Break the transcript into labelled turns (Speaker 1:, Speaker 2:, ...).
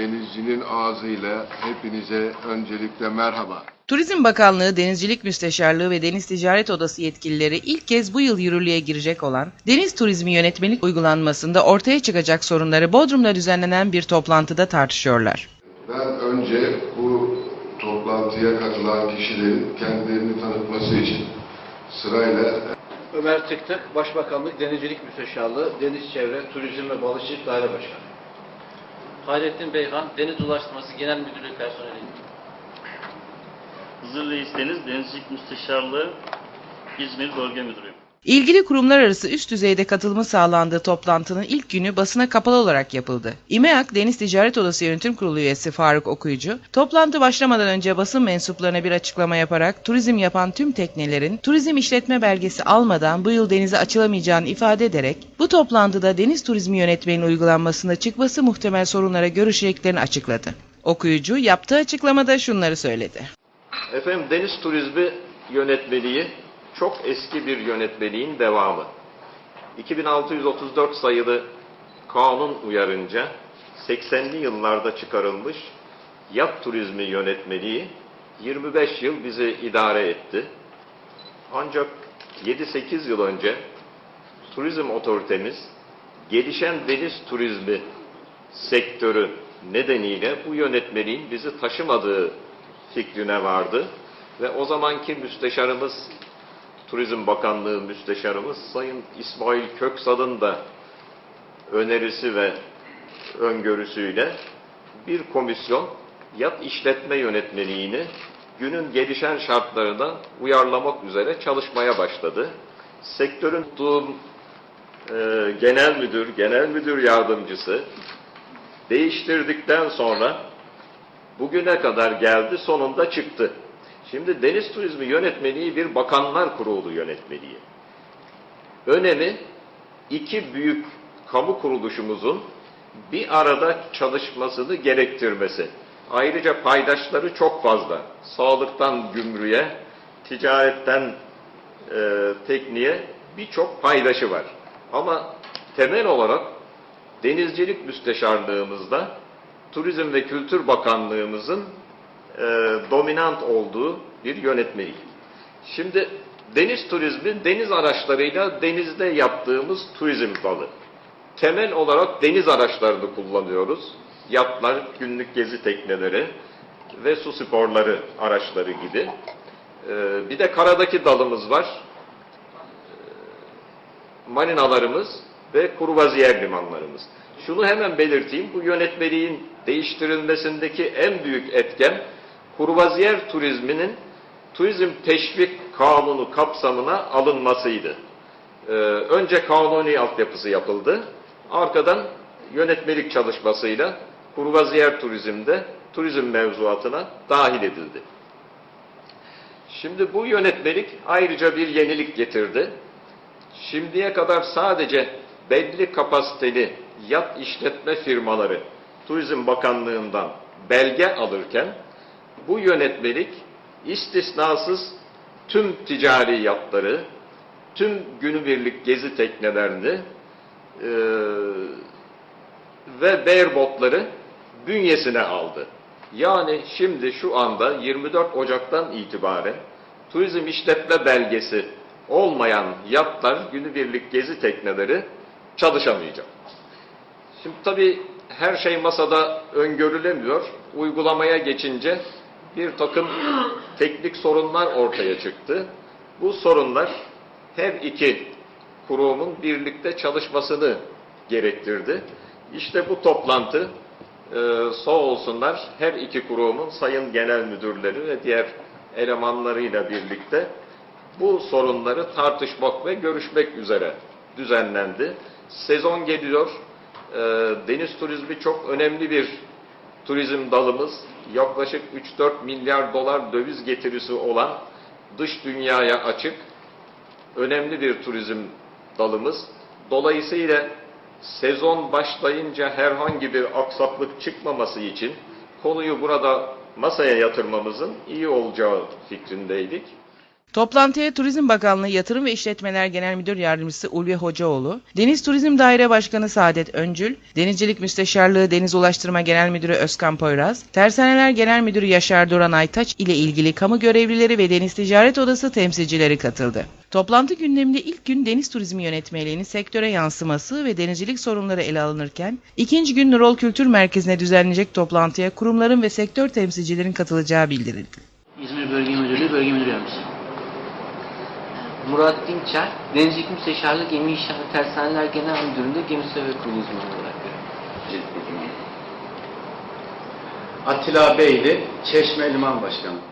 Speaker 1: denizcinin ağzıyla hepinize öncelikle merhaba.
Speaker 2: Turizm Bakanlığı Denizcilik Müsteşarlığı ve Deniz Ticaret Odası yetkilileri ilk kez bu yıl yürürlüğe girecek olan deniz turizmi yönetmelik uygulanmasında ortaya çıkacak sorunları Bodrum'da düzenlenen bir toplantıda tartışıyorlar.
Speaker 1: Ben önce bu toplantıya katılan kişilerin kendilerini tanıtması için sırayla
Speaker 3: Ömer Tıktık, Başbakanlık Denizcilik Müsteşarlığı, Deniz Çevre, Turizm ve Balıkçılık Daire Başkanı.
Speaker 4: Hayrettin Beyhan, Deniz Ulaştırması Genel Müdürlüğü personeli.
Speaker 5: Hızır Reis Deniz Denizcilik Müsteşarlığı İzmir Bölge Müdürü.
Speaker 2: İlgili kurumlar arası üst düzeyde katılımı sağlandığı toplantının ilk günü basına kapalı olarak yapıldı. İMEAK Deniz Ticaret Odası Yönetim Kurulu üyesi Faruk Okuyucu, toplantı başlamadan önce basın mensuplarına bir açıklama yaparak turizm yapan tüm teknelerin turizm işletme belgesi almadan bu yıl denize açılamayacağını ifade ederek bu toplantıda deniz turizmi yönetmeliğinin uygulanmasında çıkması muhtemel sorunlara görüşeceklerini açıkladı. Okuyucu yaptığı açıklamada şunları söyledi.
Speaker 6: Efendim deniz turizmi yönetmeliği çok eski bir yönetmeliğin devamı. 2634 sayılı kanun uyarınca 80'li yıllarda çıkarılmış yat turizmi yönetmeliği 25 yıl bizi idare etti. Ancak 7-8 yıl önce turizm otoritemiz gelişen deniz turizmi sektörü nedeniyle bu yönetmeliğin bizi taşımadığı fikrine vardı. Ve o zamanki müsteşarımız, Turizm Bakanlığı müsteşarımız Sayın İsmail Köksal'ın da önerisi ve öngörüsüyle bir komisyon yat işletme yönetmeliğini günün gelişen şartlarına uyarlamak üzere çalışmaya başladı. Sektörün tuttuğum e, genel müdür, genel müdür yardımcısı değiştirdikten sonra bugüne kadar geldi, sonunda çıktı. Şimdi deniz turizmi yönetmeliği bir bakanlar kurulu yönetmeliği. Önemi iki büyük kamu kuruluşumuzun bir arada çalışmasını gerektirmesi. Ayrıca paydaşları çok fazla. Sağlıktan gümrüğe, ticaretten e, tekniğe birçok paydaşı var. Ama temel olarak denizcilik müsteşarlığımızda Turizm ve Kültür Bakanlığımızın e, dominant olduğu bir yönetmelik. Şimdi deniz turizmi deniz araçlarıyla denizde yaptığımız turizm dalı. Temel olarak deniz araçlarını kullanıyoruz. Yatlar, günlük gezi tekneleri ve su sporları araçları gibi. E, bir de karadaki dalımız var. E, marinalarımız ve kurvaziyer limanlarımız. Şunu hemen belirteyim, bu yönetmeliğin değiştirilmesindeki en büyük etken kurvaziyer turizminin turizm teşvik kanunu kapsamına alınmasıydı. Ee, önce kanuni altyapısı yapıldı, arkadan yönetmelik çalışmasıyla kurvaziyer turizmde turizm mevzuatına dahil edildi. Şimdi bu yönetmelik ayrıca bir yenilik getirdi. Şimdiye kadar sadece belli kapasiteli yat işletme firmaları Turizm Bakanlığı'ndan belge alırken bu yönetmelik istisnasız tüm ticari yatları, tüm günübirlik gezi teknelerini e, ve berbotları bünyesine aldı. Yani şimdi şu anda 24 Ocak'tan itibaren turizm işletme belgesi olmayan yatlar, günübirlik gezi tekneleri çalışamayacak. Şimdi tabii her şey masada öngörülemiyor. Uygulamaya geçince bir takım teknik sorunlar ortaya çıktı. Bu sorunlar her iki kurumun birlikte çalışmasını gerektirdi. İşte bu toplantı e, sağ olsunlar her iki kurumun sayın genel müdürleri ve diğer elemanlarıyla birlikte bu sorunları tartışmak ve görüşmek üzere düzenlendi. Sezon geliyor. E, deniz turizmi çok önemli bir turizm dalımız. Yaklaşık 3-4 milyar dolar döviz getirisi olan dış dünyaya açık önemli bir turizm dalımız. Dolayısıyla sezon başlayınca herhangi bir aksaklık çıkmaması için konuyu burada masaya yatırmamızın iyi olacağı fikrindeydik.
Speaker 2: Toplantıya Turizm Bakanlığı Yatırım ve İşletmeler Genel Müdür Yardımcısı Ulvi Hocaoğlu, Deniz Turizm Daire Başkanı Saadet Öncül, Denizcilik Müsteşarlığı Deniz Ulaştırma Genel Müdürü Özkan Poyraz, Tersaneler Genel Müdürü Yaşar Duran Aytaç ile ilgili kamu görevlileri ve Deniz Ticaret Odası temsilcileri katıldı. Toplantı gündeminde ilk gün deniz turizmi yönetmeliğinin sektöre yansıması ve denizcilik sorunları ele alınırken, ikinci gün Nurol Kültür Merkezi'ne düzenlenecek toplantıya kurumların ve sektör temsilcilerin katılacağı bildirildi.
Speaker 7: İzmir Bölge Müdürlüğü Bölge Müdür Yardımcısı. Murat Dinçer, Denizcilik Müsteşarlığı Gemi İnşaatı Tersaneler Genel Müdürlüğü'nde Gemi Söve Kurulu uzmanı olarak görüyorum.
Speaker 3: Atilla Beyli, Çeşme Liman Başkanı.